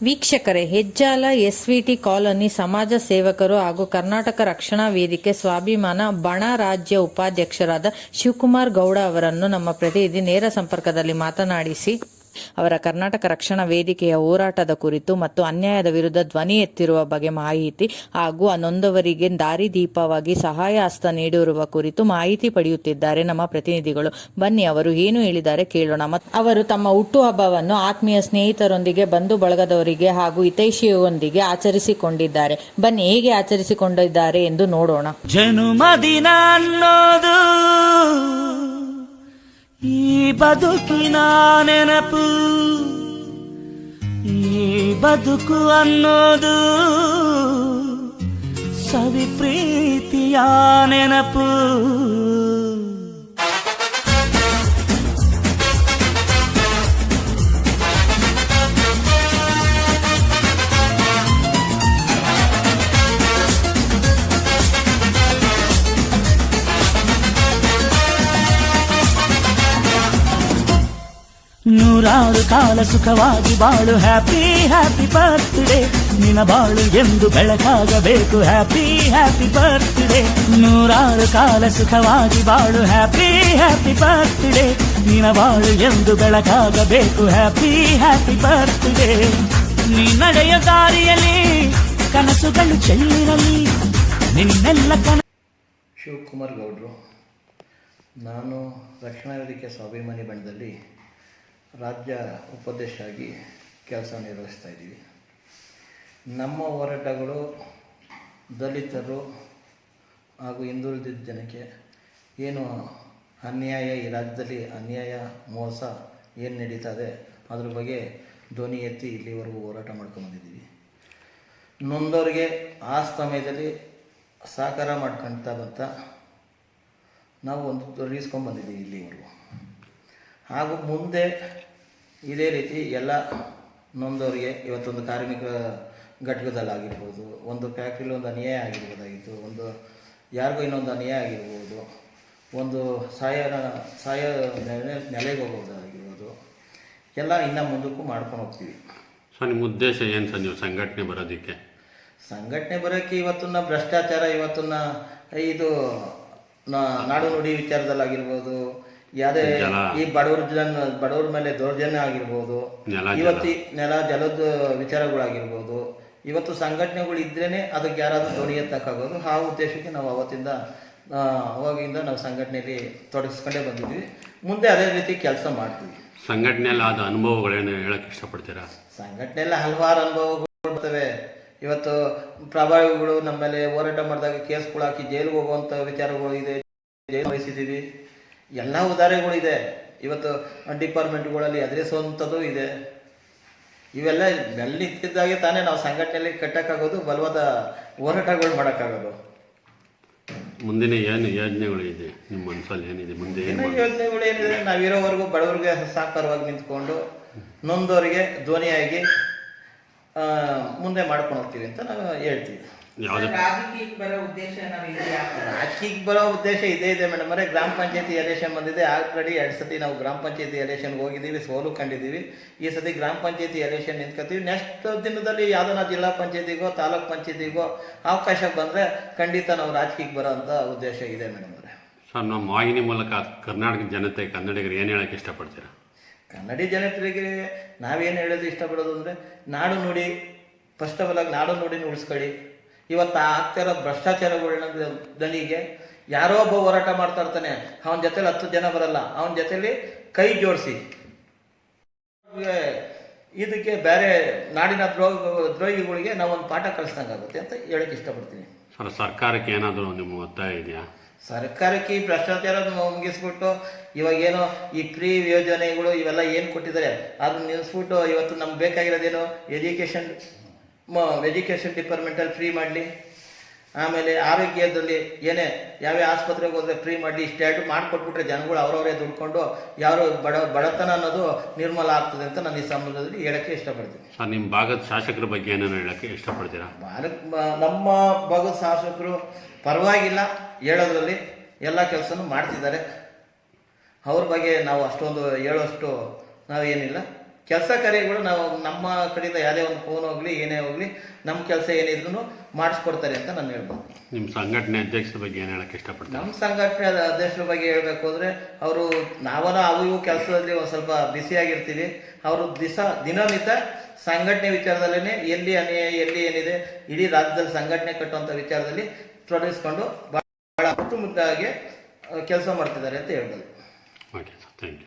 ವೀಕ್ಷಕರೇ, ಹೆಜ್ಜಾಲ ಎಸ್ವಿಟಿ ಕಾಲೋನಿ ಸಮಾಜ ಸೇವಕರು ಹಾಗೂ ಕರ್ನಾಟಕ ರಕ್ಷಣಾ ವೇದಿಕೆ ಸ್ವಾಭಿಮಾನ ಬಣ ರಾಜ್ಯ ಉಪಾಧ್ಯಕ್ಷರಾದ ಶಿವಕುಮಾರ್ ಗೌಡ ಅವರನ್ನು ನಮ್ಮ ಪ್ರತಿನಿಧಿ ನೇರ ಸಂಪರ್ಕದಲ್ಲಿ ಮಾತನಾಡಿಸಿ ಅವರ ಕರ್ನಾಟಕ ರಕ್ಷಣಾ ವೇದಿಕೆಯ ಹೋರಾಟದ ಕುರಿತು ಮತ್ತು ಅನ್ಯಾಯದ ವಿರುದ್ಧ ಧ್ವನಿ ಎತ್ತಿರುವ ಬಗ್ಗೆ ಮಾಹಿತಿ ಹಾಗೂ ಅನ್ನೊಂದವರಿಗೆ ನೊಂದವರಿಗೆ ದಾರಿದೀಪವಾಗಿ ಸಹಾಯ ಹಸ್ತ ನೀಡಿರುವ ಕುರಿತು ಮಾಹಿತಿ ಪಡೆಯುತ್ತಿದ್ದಾರೆ ನಮ್ಮ ಪ್ರತಿನಿಧಿಗಳು. ಬನ್ನಿ, ಅವರು ಏನು ಹೇಳಿದ್ದಾರೆ ಕೇಳೋಣ. ಮತ್ತು ಅವರು ತಮ್ಮ ಹುಟ್ಟುಹಬ್ಬವನ್ನು ಆತ್ಮೀಯ ಸ್ನೇಹಿತರೊಂದಿಗೆ, ಬಂಧು ಬಳಗದವರಿಗೆ ಹಾಗೂ ಹಿತೈಷಿಯೊಂದಿಗೆ ಆಚರಿಸಿಕೊಂಡಿದ್ದಾರೆ. ಬನ್ನಿ, ಹೇಗೆ ಆಚರಿಸಿಕೊಂಡಿದ್ದಾರೆ ಎಂದು ನೋಡೋಣ. ಅನ್ನೋದು ಈ ಬದುಕಿನ ನೆನಪು ಈ ಬದುಕು ಅನ್ನೋದು ಸವಿ ಪ್ರೀತಿಯ ನೆನಪು ನೂರಾರು ಕಾಲ ಸುಖವಾಗಿ ಬಾಳು. ಹ್ಯಾಪಿ ಹ್ಯಾಪಿ ಬರ್ತ್ಡೇ ನಿನ ಬಾಳು ಎಂದು ಬೆಳಕಾಗಬೇಕು. ಹ್ಯಾಪಿ ಹ್ಯಾಪಿ ಬರ್ತ್ಡೇ ನೂರಾರು ಕಾಲ ಸುಖವಾಗಿ ಬಾಳು. ಹ್ಯಾಪಿ ಹ್ಯಾಪಿ ಬರ್ತ್ಡೇ ನಿನ ಬಾಳು ಎಂದು ಬೆಳಕಾಗಬೇಕು. ಹ್ಯಾಪಿ ಹ್ಯಾಪಿ ಬರ್ತ್ಡೇ ನೀ ನಡೆಯ ದಾರಿಯಲ್ಲಿ, ಕನಸುಗಳು ಚೆಲ್ಲಿರಲಿ. ನಿನ್ನೆಲ್ಲ ಕನ ಶಿವಕುಮಾರ್ ಗೌಡ್ರು, ನಾನು ರಕ್ಷಣಾ ವೇದಿಕೆ ಸ್ವಾಭಿಮಾನಿ ಬಣದಲ್ಲಿ ರಾಜ್ಯ ಉಪದೇಶ ಆಗಿ ಕೆಲಸ ನಿರ್ವಹಿಸ್ತಾ ಇದ್ದೀವಿ. ನಮ್ಮ ಹೋರಾಟಗಳು ದಲಿತರು ಹಾಗೂ ಹಿಂದುಳಿದಿದ್ದ ಜನಕ್ಕೆ ಏನು ಅನ್ಯಾಯ, ಈ ರಾಜ್ಯದಲ್ಲಿ ಅನ್ಯಾಯ, ಮೋಸ ಏನು ನಡೀತದೆ ಅದ್ರ ಬಗ್ಗೆ ಧ್ವನಿ ಎತ್ತಿ ಇಲ್ಲಿವರೆಗೂ ಹೋರಾಟ ಮಾಡ್ಕೊಂಬಂದಿದ್ದೀವಿ ನೊಂದವರಿಗೆ ಆ ಸಮಯದಲ್ಲಿ ಸಹಕಾರ ಮಾಡ್ಕೊಳ್ತಾ ಬಂತ. ನಾವು ಒಂದು ತೊಡಗಿಸ್ಕೊಂಡು ಬಂದಿದ್ದೀವಿ ಇಲ್ಲಿವರೆಗೂ. ಹಾಗೂ ಮುಂದೆ ಇದೇ ರೀತಿ ಎಲ್ಲ ನೊಂದವರಿಗೆ ಇವತ್ತೊಂದು ಕಾರ್ಮಿಕ ಘಟಕದಲ್ಲಾಗಿರ್ಬೋದು ಒಂದು ಫ್ಯಾಕ್ಟ್ರಿಲಿ ಒಂದು ಅನ್ಯಾಯ ಆಗಿರ್ಬೋದಾಗಿತ್ತು ಒಂದು ಯಾರಿಗೂ ಇನ್ನೊಂದು ಅನ್ಯಾಯ ಆಗಿರ್ಬೋದು ಒಂದು ಸಹಾಯ ಸಹಾಯ ನೆಲೆ ನೆಲೆಗೆ ಹೋಗೋದಾಗಿರ್ಬೋದು ಎಲ್ಲ ಇನ್ನೂ ಮುಂದಕ್ಕೂ ಮಾಡ್ಕೊಂಡು ಹೋಗ್ತೀವಿ. ಸೊ ನಿಮ್ಮ ಉದ್ದೇಶ ಏನು ಸರ್ ನೀವು ಸಂಘಟನೆ ಬರೋದಕ್ಕೆ? ಸಂಘಟನೆ ಬರೋಕ್ಕೆ ಇವತ್ತನ್ನ ಭ್ರಷ್ಟಾಚಾರ ಇವತ್ತನ್ನ ಇದು ನಾ- ನಾಡು ನುಡಿ ವಿಚಾರದಲ್ಲಾಗಿರ್ಬೋದು ಯಾವುದೇ ಈ ಬಡವ್ರ ಜನ ಬಡವ್ರ ಮೇಲೆ ದೌರ್ಜನ್ಯ ಆಗಿರ್ಬೋದು ಇವತ್ತಿ ನೆಲ ಜಲದ ವಿಚಾರಗಳಾಗಿರ್ಬೋದು ಇವತ್ತು ಸಂಘಟನೆಗಳು ಇದ್ರೇನೆ ಅದಕ್ಕೆ ಯಾರಾದರೂ ಧ್ವನಿ ಎತ್ತಕ್ಕಾಗೋದು. ಆ ಉದ್ದೇಶಕ್ಕೆ ನಾವು ಅವತ್ತಿಂದ ಅವಾಗಿಂದ ನಾವು ಸಂಘಟನೆಯಲ್ಲಿ ತೊಡಗಿಸ್ಕೊಂಡೇ ಬಂದಿದ್ವಿ. ಮುಂದೆ ಅದೇ ರೀತಿ ಕೆಲಸ ಮಾಡ್ತೀವಿ. ಸಂಘಟನೆಯಲ್ಲಿ ಆದ ಅನುಭವಗಳೇನು ಹೇಳಕ್ಕೆ ಇಷ್ಟಪಡ್ತೀರಾ? ಸಂಘಟನೆಯಲ್ಲಿ ಹಲವಾರು ಅನುಭವಗಳು ಬರ್ತವೆ. ಇವತ್ತು ಪ್ರಭಾವಿಗಳು ನಮ್ಮ ಮೇಲೆ ಹೋರಾಟ ಮಾಡಿದಾಗ ಕೇಸ್ಗಳು ಹಾಕಿ ಜೈಲಿಗೆ ಹೋಗುವಂಥ ವಿಚಾರಗಳು ಇದೆ. ಜೈಲು ವಹಿಸಿದ್ದೀವಿ ಎಲ್ಲ ಉದಾಹರಣೆಗಳು ಇದೆ. ಇವತ್ತು ಡಿಪಾರ್ಟ್ಮೆಂಟ್ಗಳಲ್ಲಿ ಎದುರಿಸುವಂಥದ್ದು ಇದೆ. ಇವೆಲ್ಲ ಬೆಲ್ ನಿಂತಿದ್ದಾಗೆ ತಾನೇ ನಾವು ಸಂಘಟನೆಯಲ್ಲಿ ಕಟ್ಟಕ್ಕಾಗೋದು ಬಲವಾದ ಹೋರಾಟಗಳು ಮಾಡೋಕ್ಕಾಗೋದು. ಮುಂದಿನ ಏನು ಯೋಜನೆಗಳು ಇದೆ? ನಿಮ್ಮ ಮನಸ್ಸಲ್ಲಿ ಏನಿದೆ? ಮುಂದೆ ಯೋಜನೆಗಳು ಏನಿದೆ ನಾವಿರೋವರೆಗೂ ಬಡವರಿಗೆ ಸಹಕಾರವಾಗಿ ನಿಂತ್ಕೊಂಡು ನೊಂದವರಿಗೆ ಧ್ವನಿಯಾಗಿ ಮುಂದೆ ಮಾಡ್ಕೊಂಡು ಹೋಗ್ತೀವಿ ಅಂತ ನಾವು ಹೇಳ್ತೀವಿ. ರಾಜಕೀಯ ರಾಜಕೀಯಕ್ಕೆ ಬರೋ ಉದ್ದೇಶ ರಾಜಕೀಯಕ್ಕೆ ಬರೋ ಉದ್ದೇಶ ಇದೇ ಇದೆ ಮೇಡಮ್. ಅವರೇ ಗ್ರಾಮ ಪಂಚಾಯತಿ ಎಲೆಕ್ಷನ್ ಬಂದಿದೆ. ಆಲ್ರೆಡಿ ಎರಡು ಸತಿ ನಾವು ಗ್ರಾಮ ಪಂಚಾಯತಿ ಎಲೆಕ್ಷನ್ಗೆ ಹೋಗಿದ್ದೀವಿ ಸೋಲು ಕಂಡಿದ್ದೀವಿ. ಈ ಸತಿ ಗ್ರಾಮ ಪಂಚಾಯತಿ ಎಲೆಕ್ಷನ್ ನಿಂತ್ಕೊತೀವಿ. ನೆಕ್ಸ್ಟ್ ದಿನದಲ್ಲಿ ಯಾವುದೋ ಜಿಲ್ಲಾ ಪಂಚಾಯತಿಗೋ ತಾಲೂಕ್ ಪಂಚಾಯತಿಗೋ ಅವಕಾಶ ಬಂದರೆ ಖಂಡಿತ ನಾವು ರಾಜಕೀಯಕ್ಕೆ ಬರೋ ಅಂತ ಉದ್ದೇಶ ಇದೆ ಮೇಡಮ್ ಅವರೇ. ಸರ್ ನಮ್ಮ ವಾಹಿನಿ ಮೂಲಕ ಕರ್ನಾಟಕ ಜನತೆ ಕನ್ನಡಿಗರು ಏನು ಹೇಳಕ್ಕೆ ಇಷ್ಟಪಡ್ತೀರಾ? ಕನ್ನಡಿ ಜನತೆಗೆ ನಾವೇನು ಹೇಳೋದು ಇಷ್ಟಪಡೋದು ಅಂದರೆ, ನಾಡು ನುಡಿ ಫಸ್ಟ್ ಆಫ್ ಆಲ್ ಆಗಿ ನಾಡು ನುಡಿನ ಉಳಿಸ್ಕೊಳ್ಳಿ. ಇವತ್ತು ಆಗ್ತಿರೋ ಭ್ರಷ್ಟಾಚಾರಗಳನ್ನ ದನಿಗೆ ಯಾರೋ ಒಬ್ಬ ಹೋರಾಟ ಮಾಡ್ತಾ ಇರ್ತಾನೆ, ಅವನ ಜೊತೆಲಿ ಹತ್ತು ಜನ ಬರಲ್ಲ, ಅವನ ಜೊತೆಲಿ ಕೈ ಜೋಡಿಸಿ. ಇದಕ್ಕೆ ಬೇರೆ ನಾಡಿನ ದ್ರೋಹ, ದ್ರೋಹಿಗಳಿಗೆ ನಾವು ಒಂದು ಪಾಠ ಕಲಿಸ್ದಂಗಾಗುತ್ತೆ ಅಂತ ಹೇಳಕ್ಕೆ ಇಷ್ಟಪಡ್ತೀನಿ. ಸರ್ ಸರ್ಕಾರಕ್ಕೆ ಏನಾದರೂ ನಿಮ್ಮ ಒತ್ತಾಯ ಇದೆಯಾ? ಸರ್ಕಾರಕ್ಕೆ ಈ ಭ್ರಷ್ಟಾಚಾರ ಮುಗಿಸ್ಬಿಟ್ಟು ಏನು ಈ ಫ್ರೀ ಯೋಜನೆಗಳು ಇವೆಲ್ಲ ಏನು ಕೊಟ್ಟಿದ್ದಾರೆ, ಅದನ್ನ ನಿಲ್ಲಿಸ್ಬಿಟ್ಟು ಇವತ್ತು ನಮ್ಗೆ ಬೇಕಾಗಿರೋದೇನು ಎಜುಕೇಷನ್ ಎಜುಕೇಷನ್ ಡಿಪಾರ್ಟ್ಮೆಂಟಲ್ಲಿ ಫ್ರೀ ಮಾಡಲಿ? ಆಮೇಲೆ ಆರೋಗ್ಯದಲ್ಲಿ ಏನೇ ಯಾವ್ಯಾವ ಆಸ್ಪತ್ರೆಗೆ ಹೋದರೆ ಫ್ರೀ ಮಾಡಿ ಇಷ್ಟೆರಡು ಮಾಡಿಕೊಟ್ಬಿಟ್ರೆ ಜನಗಳು ಅವರವರೇ ದುಡ್ಕೊಂಡು ಯಾರು ಬಡ ಬಡತನ ಅನ್ನೋದು ನಿರ್ಮಲ ಆಗ್ತದೆ ಅಂತ ನಾನು ಈ ಸಂಬಂಧದಲ್ಲಿ ಹೇಳಕ್ಕೆ ಇಷ್ಟಪಡ್ತೀನಿ. ಸರ್ ನಿಮ್ಮ ಭಾಗದ ಶಾಸಕರ ಬಗ್ಗೆ ಏನೇನು ಹೇಳಕ್ಕೆ ಇಷ್ಟಪಡ್ತೀರಾ? ಭಾರತ ನಮ್ಮ ಭಾಗದ ಶಾಸಕರು ಪರವಾಗಿಲ್ಲ ಹೇಳೋದ್ರಲ್ಲಿ ಎಲ್ಲ ಕೆಲಸನೂ ಮಾಡ್ತಿದ್ದಾರೆ. ಅವ್ರ ಬಗ್ಗೆ ನಾವು ಅಷ್ಟೊಂದು ಹೇಳೋಷ್ಟು ನಾವೇನಿಲ್ಲ. ಕೆಲಸ ಕಾರ್ಯಗಳು ನಾವು ನಮ್ಮ ಕಡೆಯಿಂದ ಯಾವುದೇ ಒಂದು ಫೋನ್ ಹೋಗಲಿ ಏನೇ ಹೋಗಲಿ ನಮ್ಮ ಕೆಲಸ ಏನಿದ್ರು ಮಾಡಿಸ್ಕೊಡ್ತಾರೆ ಅಂತ ನಾನು ಹೇಳ್ಬೋದು. ನಿಮ್ಮ ಸಂಘಟನೆ ಅಧ್ಯಕ್ಷರ ಬಗ್ಗೆ ಏನು ಹೇಳಕ್ಕೆ ಇಷ್ಟಪಡ್ತೀನಿ ನಮ್ಮ ಸಂಘಟನೆ ಅಧ್ಯಕ್ಷರ ಬಗ್ಗೆ ಹೇಳಬೇಕು ಅಂದರೆ ಅವರು ನಾವನ ಅವು ಇವು ಕೆಲಸದಲ್ಲಿ ಒಂದು ಸ್ವಲ್ಪ ಬಿಸಿಯಾಗಿರ್ತೀವಿ ಅವರು ದಿಸ ದಿನನಿತ್ಯ ಸಂಘಟನೆ ವಿಚಾರದಲ್ಲೇ ಎಲ್ಲಿ ಅನ್ಯಾಯ ಎಲ್ಲಿ ಏನಿದೆ ಇಡೀ ರಾಜ್ಯದಲ್ಲಿ ಸಂಘಟನೆ ಕಟ್ಟುವಂಥ ವಿಚಾರದಲ್ಲಿ ತೊಡಗಿಸ್ಕೊಂಡು ಭಾಳ ಮುದ್ದಾಗಿ ಕೆಲಸ ಮಾಡ್ತಿದ್ದಾರೆ ಅಂತ ಹೇಳ್ಬೋದು. Okay sir thank you